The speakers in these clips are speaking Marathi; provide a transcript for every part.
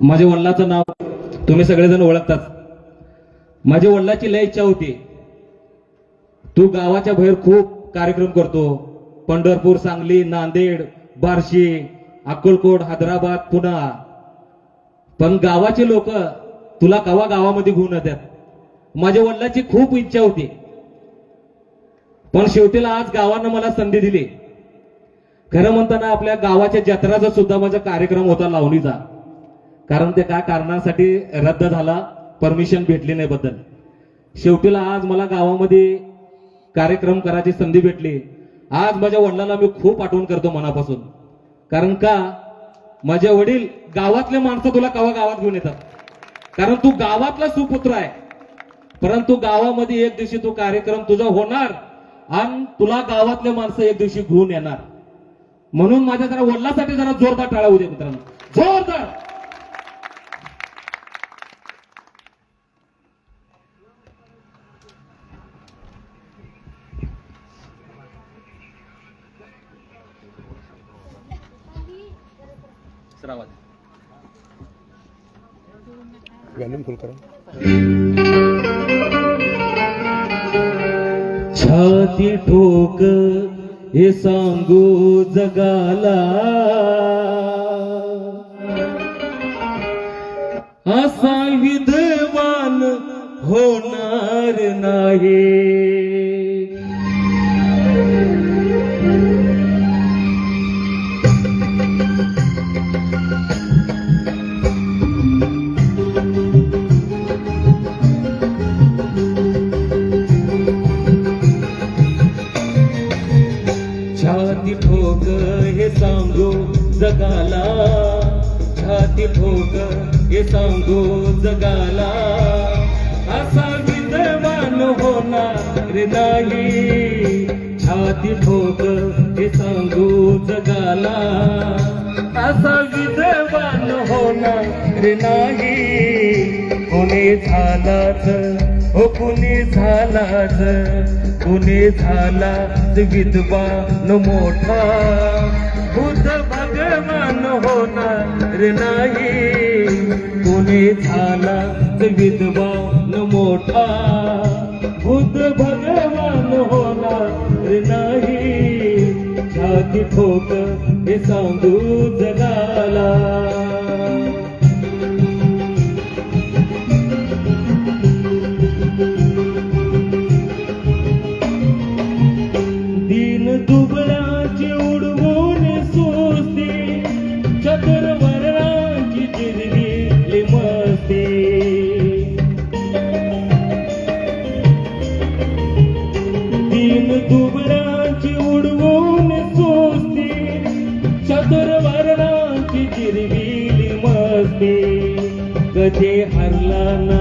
माझ्या वडिलाचं नाव तुम्ही सगळेजण ओळखतात. माझ्या वडिलाची लय इच्छा होती. तू गावाच्या बाहेर खूप कार्यक्रम करतो. पंढरपूर सांगली नांदेड बार्शी अक्कलकोट हैदराबाद पुणा. पण गावाचे लोक तुला कवा गावामध्ये घेऊन येतात? माझ्या वडिलाची खूप इच्छा होती. पण शेवटीला आज गावानं मला संधी दिली. खरं म्हणताना आपल्या गावाच्या जत्राचा सुद्धा माझा कार्यक्रम होता लावणीचा. कारण ते काय कारणासाठी रद्द झाला परमिशन भेटली नाही बद्दल. शेवटीला आज मला गावामध्ये कार्यक्रम करायची संधी भेटली. आज माझ्या वडिलांना मी खूप आठवण करतो मनापासून. कारण का? माझे वडील गावातले माणसं तुला कवा गावात घेऊन येतात? कारण तू गावातला सुपुत्र आहे. परंतु गावामध्ये एक दिवशी तो कार्यक्रम तुझा होणार आणि तुला गावातले माणसं एक दिवशी घेऊन येणार. म्हणून माझ्या जरा वडिलासाठी जरा जोरदार टाळा उद्या मित्रांनो. जोरदार! व्हॅल्यूम फुल करा. छाती ठोक हे सांगू जगाला. असा विद्वान होणार नाही. छाती ठोक हे सांगू जगाला. छाती ठोक हे सांगू जगाला. असा विद्यमान होणार नाही. छाती ठोक हे सांगू जगाला. असा विद्यमान होणार नाही. कोणी झालाच हो कुणी झालाच कुणी झाला विद्वान मोठा. बुद्ध भगवान होणार नाही. कुणी झाला विद्वान मोठा. बुद्ध भगवान होणार नाही. छाती ठोक हे सांगू जग चतुर्वर्णाची जिरविली कधी हरला ना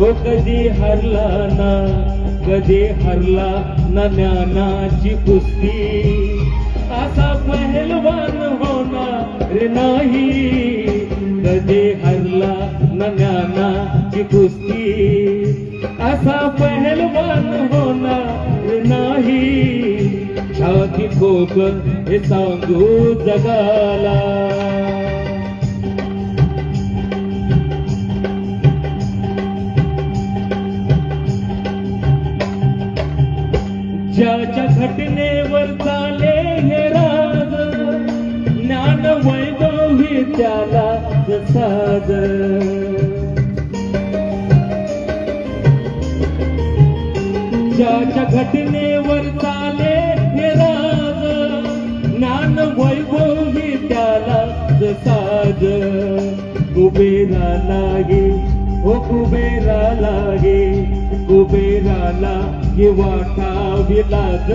ओ कधी हरला ना कधी हरला ना ज्ञानाची कुस्ती. असा पहलवान होणार नाही कधी हरला ना ज्ञानाची कुस्ती. असा पहलवान होणार नाही छाती ठोक हे सांगू जगाला. ज्याच्या घटनेवर चाले हे राज. ज्ञान वैभवी त्याला साज ज्याच्या घटनेवर चाले हे राज. ज्ञान वैभवी त्याला साज कुबेरा लागे हो कुबेरा लागे कुबेराला वाटावी लाग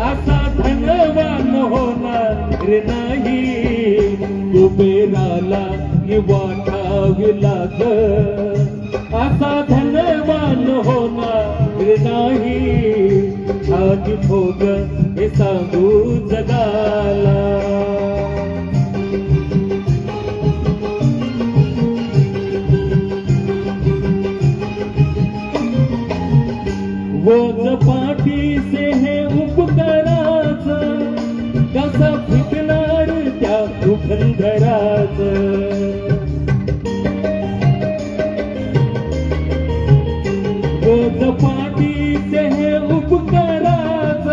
असा धनवान होणार नाही. कुबेराला वाटावी लाग असा धनवान होणार नाही. आधी भोग कसा फिटणार त्या दुखंधराच रोज पाठीचे हे उपकाराच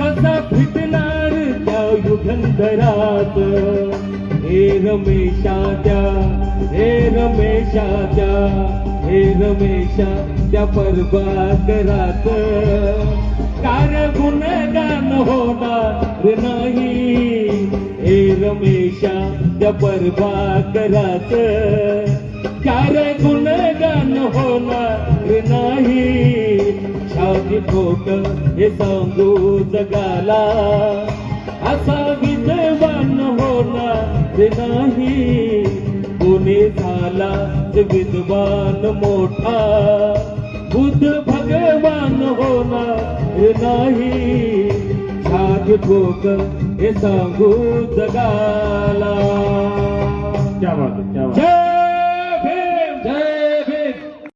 कसा फिटणार त्या युगंधराच हे रमेशा त्या हे रमेशा त्या हे रमेशा त्या परवा कार गुणगान होणार नाही. हे रमेशा त्या परबा घरात कार गुणगान होणार नाही. छाती खोट हे सांगू जगाला असा विद्वान होणार नाही. कोणी झाला विद्वान मोठा बुद्ध भगवान होणार. नाही. छाती ठोक हे सांगू जगाला.